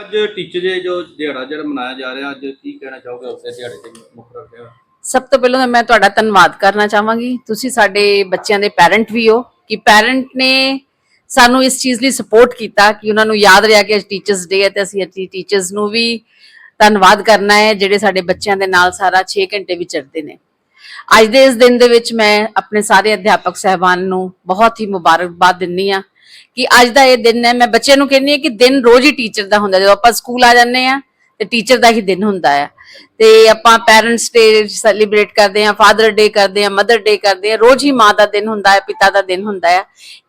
ਅੱਜ teacher day ਜੋ ਦਿਹਾੜਾ ਜਿਹੜਾ ਮਨਾਇਆ ਜਾ ਰਿਹਾ, ਅੱਜ ਕੀ ਕਹਿਣਾ ਚਾਹੋਗੇ ਉਸ ਦਿਹਾੜੇ ਤੇ ਮੁੱਖ ਰੱਖਦੇ ਸਭ ਤੋਂ ਪਹਿਲਾਂ ਤਾਂ ਮੈਂ ਤੁਹਾਡਾ ਧੰਨਵਾਦ ਕਰਨਾ ਚਾਹਾਂਗੀ। ਤੁਸੀਂ ਸਾਡੇ ਬੱਚਿਆਂ ਦੇ ਪੈਰੈਂਟ ਵੀ ਹੋ, ਕਿ ਪੈਰੈਂਟ ਨੇ ਸਾਨੂੰ ਇਸ ਚੀਜ਼ ਲਈ ਸਪੋਰਟ ਕੀਤਾ ਕਿ ਉਹਨਾਂ ਨੂੰ ਯਾਦ ਰਿਹਾ ਕਿ ਅੱਜ ਟੀਚਰਸ ਡੇ ਹੈ ਤੇ ਅਸੀਂ ਅੱਜ ਟੀਚਰਸ ਨੂੰ ਵੀ ਧੰਨਵਾਦ ਕਰਨਾ ਹੈ, ਜਿਹੜੇ ਸਾਡੇ ਬੱਚਿਆਂ ਦੇ ਨਾਲ ਸਾਰਾ 6 ਘੰਟੇ ਵਿਚਰਦੇ ਨੇ। ਅੱਜ ਦੇ ਇਸ ਦਿਨ ਦੇ ਵਿੱਚ ਮੈਂ ਆਪਣੇ ਸਾਰੇ ਅਧਿਆਪਕ ਸਹਿਬਾਨ ਨੂੰ ਬਹੁਤ ਹੀ ਮੁਬਾਰਕਬਾਦ ਦਿੰਨੀ ਆ ਕਿ ਅੱਜ ਦਾ ਇਹ ਦਿਨ ਹੈ। ਮੈਂ ਬੱਚਿਆਂ ਨੂੰ ਕਹਿੰਨੀ ਆ ਕਿ ਦਿਨ ਰੋਜ਼ ਹੀ ਟੀਚਰ ਦਾ ਹੁੰਦਾ ਜਦੋਂ ਆਪਾਂ ਸਕੂਲ ਆ ਜਾਂਦੇ ਆ ਤੇ ਟੀਚਰ ਦਾ ਹੀ ਦਿਨ ਹੁੰਦਾ ਹੈ। ਤੇ ਆਪਾਂ ਪੈਰੈਂਟਸ ਡੇ ਸੈਲੀਬ੍ਰੇਟ ਕਰਦੇ ਆ ਫਾਦਰ ਡੇ ਕਰਦੇ ਆ ਮਦਰ ਡੇ ਕਰਦੇ ਆ ਰੋਜ਼ ਹੀ ਮਾਂ ਦਾ ਦਿਨ ਹੁੰਦਾ ਹੈ, ਪਿਤਾ ਦਾ ਦਿਨ ਹੁੰਦਾ ਹੈ।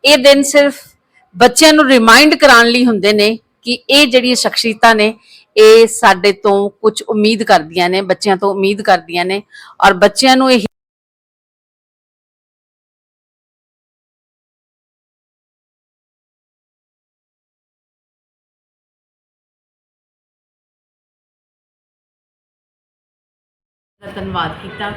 ਇਹ ਦਿਨ ਸਿਰਫ ਬੱਚਿਆਂ ਨੂੰ ਰਿਮਾਈਂਡ ਕਰਾਉਣ ਲਈ ਹੁੰਦੇ ਨੇ ਕਿ ਇਹ ਜਿਹੜੀਆਂ ਸ਼ਖਸੀਅਤਾਂ ਨੇ, ਇਹ ਸਾਡੇ ਤੋਂ ਕੁਝ ਉਮੀਦ ਕਰਦੀਆਂ ਨੇ, ਬੱਚਿਆਂ ਤੋਂ ਉਮੀਦ ਕਰਦੀਆਂ ਨੇ ਔਰ ਬੱਚਿਆਂ ਨੂੰ ਇਹ ਦਾ ਧੰਨਵਾਦ ਕੀਤਾ।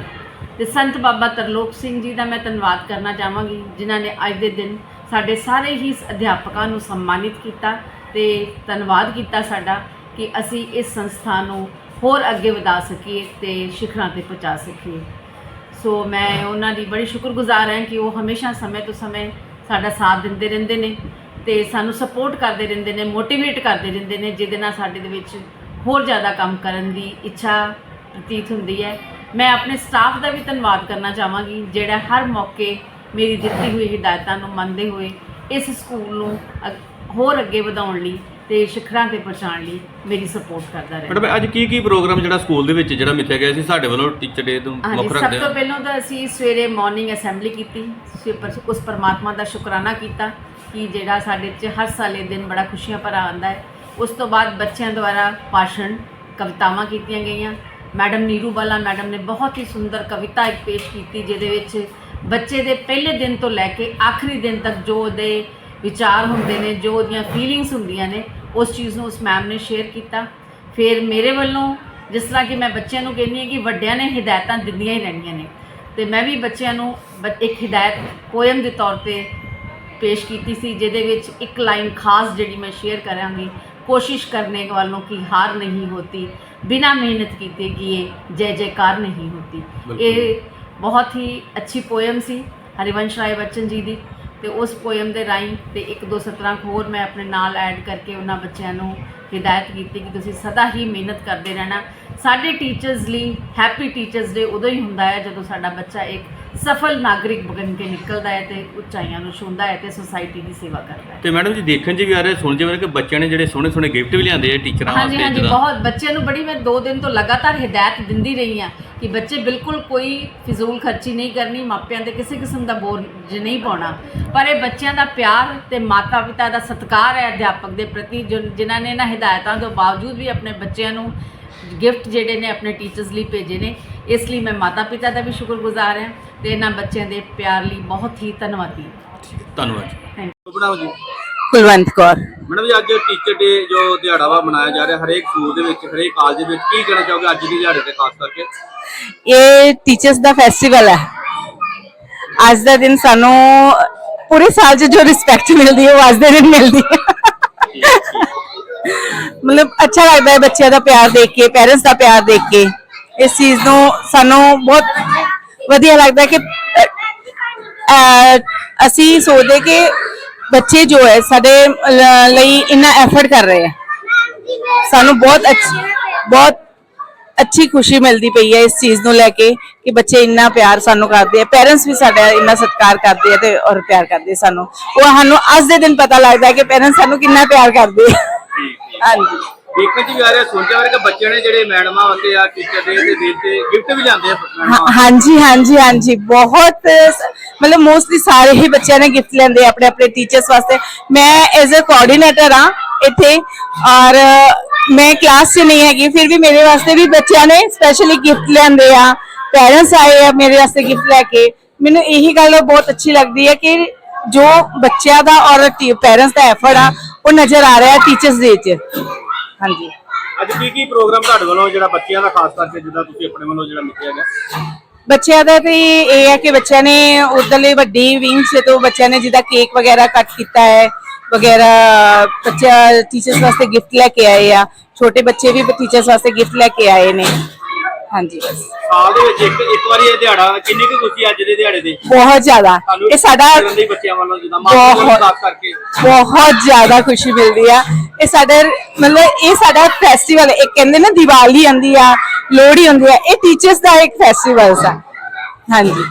ਤੇ ਸੰਤ ਬਾਬਾ ਤਰਲੋਕ ਸਿੰਘ ਜੀ ਦਾ ਮੈਂ ਧੰਨਵਾਦ ਕਰਨਾ ਚਾਹਾਂਗੀ, ਜਿਨ੍ਹਾਂ ਨੇ ਅੱਜ ਦੇ ਦਿਨ ਸਾਡੇ ਸਾਰੇ ਹੀ ਅਧਿਆਪਕਾਂ ਨੂੰ ਸਨਮਾਨਿਤ ਕੀਤਾ ਤੇ ਧੰਨਵਾਦ ਕੀਤਾ ਸਾਡਾ ਕਿ ਅਸੀਂ ਇਸ ਸੰਸਥਾ ਨੂੰ ਹੋਰ ਅੱਗੇ ਵਧਾ ਸਕੀਏ ਤੇ ਸਿਖਰਾਂ ਤੇ ਪਹੁੰਚਾ ਸਕੀਏ। ਸੋ ਮੈਂ ਉਹਨਾਂ ਦੀ ਬੜੀ ਸ਼ੁਕਰਗੁਜ਼ਾਰ ਹਾਂ ਕਿ ਉਹ ਹਮੇਸ਼ਾ ਸਮੇਂ ਤੋਂ ਸਮੇਂ ਸਾਡਾ ਸਾਥ ਦਿੰਦੇ ਰਹਿੰਦੇ ਨੇ ਤੇ ਸਾਨੂੰ ਸਪੋਰਟ ਕਰਦੇ ਰਹਿੰਦੇ ਨੇ ਮੋਟੀਵੇਟ ਕਰਦੇ ਰਹਿੰਦੇ ਨੇ, ਜਿਹਦੇ ਨਾਲ ਸਾਡੇ ਦੇ ਵਿੱਚ ਹੋਰ ਜ਼ਿਆਦਾ ਕੰਮ ਕਰਨ ਦੀ ਇੱਛਾ ਪ੍ਰਤੀਤ ਹੁੰਦੀ ਹੈ। ਮੈਂ ਆਪਣੇ ਸਟਾਫ ਦਾ ਵੀ ਧੰਨਵਾਦ ਕਰਨਾ ਚਾਹਾਂਗੀ, ਜਿਹੜਾ ਹਰ ਮੌਕੇ ਮੇਰੀ ਦਿੱਤੀ ਹੋਈ ਹਦਾਇਤਾਂ ਨੂੰ ਮੰਨਦੇ ਹੋਏ ਇਸ ਸਕੂਲ ਨੂੰ ਅਗ- ਹੋਰ ਅੱਗੇ ਵਧਾਉਣ ਲਈ ਤੇ ਸਿਖਰਾਂ ਤੇ ਪਹੁੰਚਾਉਣ ਲਈ ਮੇਰੀ ਸਪੋਰਟ ਕਰਦਾ ਰਹਿੰਦਾ ਮੈਡਮ ਅੱਜ ਕੀ ਕੀ ਪ੍ਰੋਗਰਾਮ ਜਿਹੜਾ ਸਕੂਲ ਦੇ ਵਿੱਚ ਜਿਹੜਾ ਮਿੱਥਿਆ ਗਿਆ ਸੀ ਸਾਡੇ ਵੱਲੋਂ ਟੀਚਰ ਡੇ ਤੋਂ ਹਾਂਜੀ ਮੁੱਖ ਸਭ ਰੱਖਦੇ ਤੋਂ ਹਾਂ ਪਹਿਲਾਂ ਤਾਂ ਅਸੀਂ ਸਵੇਰੇ ਮਾਰਨਿੰਗ ਅਸੈਂਬਲੀ ਕੀਤੀ ਪਰ- ਉਸ ਪਰਮਾਤਮਾ ਦਾ ਸ਼ੁਕਰਾਨਾ ਕੀਤਾ ਕਿ ਜਿਹੜਾ ਸਾਡੇ 'ਚ ਹਰ ਸਾਲ ਇਹ ਦਿਨ ਬੜਾ ਖੁਸ਼ੀਆਂ ਭਰਾ ਆਉਂਦਾ ਹੈ। ਉਸ ਤੋਂ ਬਾਅਦ ਬੱਚਿਆਂ ਦੁਆਰਾ ਭਾਸ਼ਣ ਕਵਿਤਾਵਾਂ ਕੀਤੀਆਂ ਗਈਆਂ। ਮੈਡਮ ਨੀਰੂ ਬਾਲਾ ਮੈਡਮ ਨੇ ਬਹੁਤ ਹੀ ਸੁੰਦਰ ਕਵਿਤਾ ਇੱਕ ਪੇਸ਼ ਕੀਤੀ ਜਿਹਦੇ ਵਿੱਚ ਬੱਚੇ ਦੇ ਪਹਿਲੇ ਦਿਨ ਤੋਂ ਲੈ ਕੇ ਆਖਰੀ ਦਿਨ ਤੱਕ ਜੋ ਉਹਦੇ ਵਿਚਾਰ ਹੁੰਦੇ ਨੇ, ਜੋ ਉਹਦੀਆਂ ਫੀਲਿੰਗਸ ਹੁੰਦੀਆਂ ਨੇ, ਉਸ ਚੀਜ਼ ਨੂੰ ਉਸ ਮੈਮ ਨੇ ਸ਼ੇਅਰ ਕੀਤਾ। ਫਿਰ ਮੇਰੇ ਵੱਲੋਂ ਜਿਸ ਤਰ੍ਹਾਂ ਕਿ ਮੈਂ ਬੱਚਿਆਂ ਨੂੰ ਕਹਿੰਦੀ ਹਾਂ ਕਿ ਵੱਡਿਆਂ ਨੇ ਹਦਾਇਤਾਂ ਦਿੰਦੀਆਂ ਹੀ ਰਹਿਣੀਆਂ ਨੇ। ਤੇ ਮੈਂ ਵੀ ਬੱਚਿਆਂ ਨੂੰ ਬ- ਇੱਕ ਹਦਾਇਤ ਪੋਇਮ ਦੇ ਤੌਰ ਤੇ ਪੇਸ਼ ਕੀਤੀ ਸੀ, ਜਿਹਦੇ ਵਿੱਚ ਇੱਕ ਲਾਈਨ ਖਾਸ ਜਿਹੜੀ ਮੈਂ ਸ਼ੇਅਰ ਕਰਾਂਗੀ, ਕੋਸ਼ਿਸ਼ ਕਰਨੇ ਵਾਲੋਂ की ਹਾਰ ਨਹੀਂ ਹੋਤੀ, ਬਿਨਾ ਮਿਹਨਤ ਕੀਤੇ ਕੀਏ ਜੈ ਜੈਕਾਰ ਨਹੀਂ ਹੋਤੀ। ਇਹ ਬਹੁਤ ਹੀ ਅੱਛੀ ਪੋਇਮ ਸੀ ਹਰਿਵੰਸ਼ ਰਾਏ ਬੱਚਨ ਜੀ ਦੀ ਤੇ ਉਸ ਪੋਇਮ ਦੇ ਰਾਹੀਂ ਤੇ ਇੱਕ ਦੋ ਸਤਰਾਂ ਹੋਰ ਮੈਂ ਆਪਣੇ ਨਾਲ ਐਡ ਕਰਕੇ ਉਹਨਾਂ ਬੱਚਿਆਂ ਨੂੰ ਹਿਦਾਇਤ ਕੀਤੀ ਕਿ ਤੁਸੀਂ ਸਦਾ ਹੀ ਮਿਹਨਤ ਕਰਦੇ ਰਹਿਣਾ। ਸਾਡੇ ਟੀਚਰਸ ਲਈ ਹੈਪੀ ਟੀਚਰਸ ਡੇ ਉਦੋਂ ਹੀ ਹੁੰਦਾ ਹੈ ਜਦੋਂ ਸਾਡਾ ਬੱਚਾ ਇੱਕ ਸਫਲ ਨਾਗਰਿਕ ਬਣ ਕੇ ਨਿਕਲਦਾ ਹੈ ਤੇ ਉਚਾਈਆਂ ਨੂੰ ਛੂੰਹਦਾ ਹੈ ਤੇ ਸੁਸਾਇਟੀ ਦੀ ਸੇਵਾ ਕਰਦਾ ਹੈ ਤੇ ਮੈਡਮ ਜੀ ਦੇਖਣ 'ਚ ਵੀ ਆ ਰਿਹਾ ਸੁਣ 'ਚ ਵੀ ਆ ਰਿਹਾ ਕਿ ਬੱਚਿਆਂ ਨੇ ਜਿਹੜੇ ਸੋਹਣੇ ਸੋਹਣੇ ਗਿਫਟ ਵੀ ਲਿਆਂਦੇ ਆ ਟੀਚਰਾਂ ਹਾਂਜੀ ਵਾਸਤੇ ਹਾਂਜੀ ਜਿੱਦਾਂ। ਬਹੁਤ ਬੱਚਿਆਂ ਨੂੰ ਬੜੀ ਮੈਂ 2 ਦਿਨ ਤੋਂ ਲਗਾਤਾਰ ਹਦਾਇਤ ਦਿੰਦੀ ਰਹੀ ਹਾਂ ਕਿ ਬੱਚੇ ਬਿਲਕੁਲ ਕੋਈ ਫਿਜ਼ੂਲ ਖਰਚੀ ਨਹੀਂ ਕਰਨੀ ਮਾਪਿਆਂ ਤੇ ਕਿਸੇ ਕਿਸਮ ਦਾ ਬੋਝ ਨਹੀਂ ਪਾਉਣਾ ਪਰ ਇਹ ਬੱਚਿਆਂ ਦਾ ਪਿਆਰ ਤੇ ਮਾਤਾ ਪਿਤਾ ਦਾ ਸਤਿਕਾਰ ਹੈ ਅਧਿਆਪਕ ਦੇ ਪ੍ਰਤੀ ਜੋ- ਜਿਨ੍ਹਾਂ ਨੇ ਇਹਨਾਂ ਹਦਾਇਤਾਂ ਤੋਂ ਬਾਵਜੂਦ ਵੀ ਆਪਣੇ ਬੱਚਿਆਂ ਨੂੰ ਗਿਫਟ ਜਿਹੜੇ ਨੇ ਆਪਣੇ ਟੀਚਰਸ ਲਈ ਭੇਜੇ ਨੇ ਇਸ ਲਈ ਮੈਂ ਮਾਤਾ ਪਿਤਾ ਦਾ ਵੀ ਸ਼ੁਕਰਗੁਜ਼ਾਰ ਹਾਂ ਤੇ ਇਹਨਾਂ ਬੱਚਿਆਂ ਦੇ ਪਿਆਰ ਲਈ ਬਹੁਤ ਹੀ ਧੰਨਵਾਦੀ ਹਾਂ। ਧੰਨਵਾਦ ਜੀ। ਬਣਾਓ ਜੀ। ਕੁਲਵੰਤ ਕੌਰ। ਮੈਡਮ ਜੀ ਅੱਜ ਟੀਚਰ ਡੇ ਜੋ ਦਿਹਾੜਾ ਵਾ ਮਨਾਇਆ ਜਾ ਰਿਹਾ ਹਰੇਕ ਸਕੂਲ ਦੇ ਵਿੱਚ ਹਰੇਕ ਕਾਲਜ ਦੇ ਵਿੱਚ ਕੀ ਕਹਿਣਾ ਚਾਹੋਗੇ ਅੱਜ ਦੀ ਦਿਹਾੜੇ ਤੇ ਖਾਸ ਕਰਕੇ? ਇਹ ਟੀਚਰਸ ਦਾ ਫੈਸਟੀਵਲ ਹੈ। ਅੱਜ ਦਾ ਦਿਨ ਸਾਨੂੰ ਪੂਰੇ ਸਾਲ 'ਚ ਜੋ ਰਿਸਪੈਕਟ ਮਿਲਦੀ ਹੈ ਉਹ ਅੱਜ ਦੇ ਦਿਨ ਮਿਲਦੀ ਹੈ। ਮਤਲਬ ਅੱਛਾ ਲੱਗਦਾ ਹੈ ਬੱਚਿਆਂ ਦਾ ਪਿਆਰ ਦੇਖ ਕੇ ਪੇਰੈਂਟਸ ਦਾ ਪਿਆਰ ਦੇਖ ਕੇ। ਇਸ ਚੀਜ਼ ਨੂੰ ਸਾਨੂੰ ਬਹੁਤ ਵਧੀਆ ਲੱਗਦਾ ਹੈ ਕਿ ਅਹ, ਅਸੀਂ ਸੋਚਦੇ ਕਿ ਬੱਚੇ ਜੋ ਹੈ ਸਾਡੇ ਲ- ਲਈ ਇੰਨਾ ਐਫਰਟ ਕਰ ਰਹੇ ਹੈ। ਸਾਨੂੰ ਬਹੁਤ ਅੱਛੀ ਬਹੁਤ ਅੱਛੀ ਖੁਸ਼ੀ ਮਿਲਦੀ ਪਈ ਹੈ ਇਸ ਚੀਜ਼ ਨੂੰ ਲੈ ਕੇ ਕਿ ਬੱਚੇ ਇੰਨਾ ਪਿਆਰ ਸਾਨੂੰ ਕਰਦੇ ਆ ਪੇਰੈਂਟਸ ਵੀ ਸਾਡਾ ਇੰਨਾ ਸਤਿਕਾਰ ਕਰਦੇ ਆ ਤੇ ਔਰ ਪਿਆਰ ਕਰਦੇ ਆ ਸਾਨੂੰ। ਉਹ ਸਾਨੂੰ ਅੱਜ ਦੇ ਦਿਨ ਪਤਾ ਲੱਗਦਾ ਹੈ ਕਿ ਪੇਰੈਂਟਸ ਸਾਨੂੰ ਕਿੰਨਾ ਪਿਆਰ ਕਰਦੇ ਆ ਹਾਂਜੀ। ਦੇਖਣ 'ਚ ਵੀ ਆ ਰਿਹਾ ਸੁਣ 'ਚ ਆ ਰਿਹਾ ਕਿ ਬੱਚਿਆਂ ਨੇ ਜਿਹੜੇ ਮੈਡਮਾਂ ਵਾਸਤੇ ਆ ਟੀਚਰ ਦੇ ਤੇ ਗਿਫਟ ਵੀ ਲਿਆਂਦੇ ਆ ਮੈਡਮਾਂ ਹਾਂ- ਹਾਂਜੀ ਹਾਂਜੀ ਹਾਂਜੀ। ਬਹੁਤ ਸ- ਮਤਲਬ ਮੋਸਟਲੀ ਸਾਰੇ ਹੀ ਬੱਚਿਆਂ ਨੇ ਗਿਫਟ ਲੈਂਦੇ ਆ ਆਪਣੇ ਆਪਣੇ ਟੀਚਰਸ ਵਾਸਤੇ। ਮੈਂ ਐਜ਼ ਅ ਕੋਆਰਡੀਨੇਟਰ ਆ ਇੱਥੇ ਔਰ ਮੈਂ ਕਲਾਸ 'ਚ ਨਹੀਂ ਹੈਗੀ ਫਿਰ ਵੀ ਮੇਰੇ ਵਾਸਤੇ ਵੀ ਬੱਚਿਆਂ ਨੇ ਸਪੈਸ਼ਲੀ ਗਿਫਟ ਲੈਂਦੇ ਆ। ਪੇਰੈਂਟਸ ਆਏ ਆ ਮੇਰੇ ਵਾਸਤੇ ਗਿਫਟ ਲੈ ਕੇ। ਮੈਨੂੰ ਇਹੀ ਗੱਲ ਬਹੁਤ ਅੱਛੀ ਲੱਗਦੀ ਹੈ ਕਿ ਜੋ ਬੱਚਿਆਂ ਦਾ ਔਰ ਪੇਰੈਂਟਸ ਦਾ ਐਫਰਟ ਆ ਉਹ ਨਜ਼ਰ ਆ ਰਿਹਾ ਟੀਚਰਸ ਡੇ 'ਚ ਹਾਂਜੀ। ਅੱਜ ਕੀ ਕੀ ਪ੍ਰੋਗਰਾਮ ਤੁਹਾਡੇ ਵੱਲੋਂ ਜਿਹੜਾ ਬੱਚਿਆਂ ਦਾ ਖਾਸ ਕਰਕੇ ਜਿੱਦਾਂ ਤੁਸੀਂ ਆਪਣੇ ਵੱਲੋਂ ਜਿਹੜਾ ਮਿੱਥਿਆ ਗਿਆ? ਬੱਚਿਆਂ ਦਾ ਤੇ ਇਹ ਹੈ ਕਿ ਬੱਚਿਆਂ ਨੇ ਉਧਰਲੇ ਵੱਡੀ ਵਿੰਗਸ ਤੋਂ ਬੱਚਿਆਂ ਨੇ ਜਿੱਦਾਂ ਕੇਕ ਵਗੈਰਾ ਕੱਟ ਕੀਤਾ ਹੈ ਵਗੈਰਾ ਬੱਚਾ ਟੀਚਰਸ ਵਾਸਤੇ ਗਿਫਟ ਲੈ ਕੇ ਆਏ ਆ। ਛੋਟੇ ਬੱਚੇ ਵੀ ਟੀਚਰਸ ਵਾਸਤੇ ਗਿਫਟ ਲੈ ਕੇ ਆਏ ਨੇ। ਹਾਂਜੀ। ਬਸ ਸਾਲ ਦੇ ਵਿੱਚ ਇੱਕ ਇੱਕ ਵਾਰੀ ਇਹ ਦਿਹਾੜਾ ਕਿੰਨੀ ਕੁ ਖੁਸ਼ੀ ਅੱਜ ਦੇ ਦਿਹਾੜੇ ਦੇ? ਬਹੁਤ ਜ਼ਿਆਦਾ। ਤੁਹਾਨੂੰ ਇਹ ਸਾਡਾ ਦੇ ਬੱਚਿਆਂ ਵੱਲੋਂ ਜਿੱਦਾਂ ਬਹੁਤ- ਕਰਕੇ। ਬਹੁਤ ਜ਼ਿਆਦਾ ਖੁਸ਼ੀ ਮਿਲਦੀ ਆ। ਇਹ ਸਾਡਾ ਮਤਲਬ ਇਹ ਸਾਡਾ ਫੈਸਟੀਵਲ ਇੱਕ ਕਹਿੰਦੇ ਨਾ ਦੀਵਾਲੀ ਆਂਦੀ ਆ ਲੋਹੜੀ ਹੁੰਦੀ ਆ ਇਹ ਟੀਚਰਸ ਦਾ ਇੱਕ ਫੈਸਟੀਵਲ ਆ। ਹਾਂਜੀ।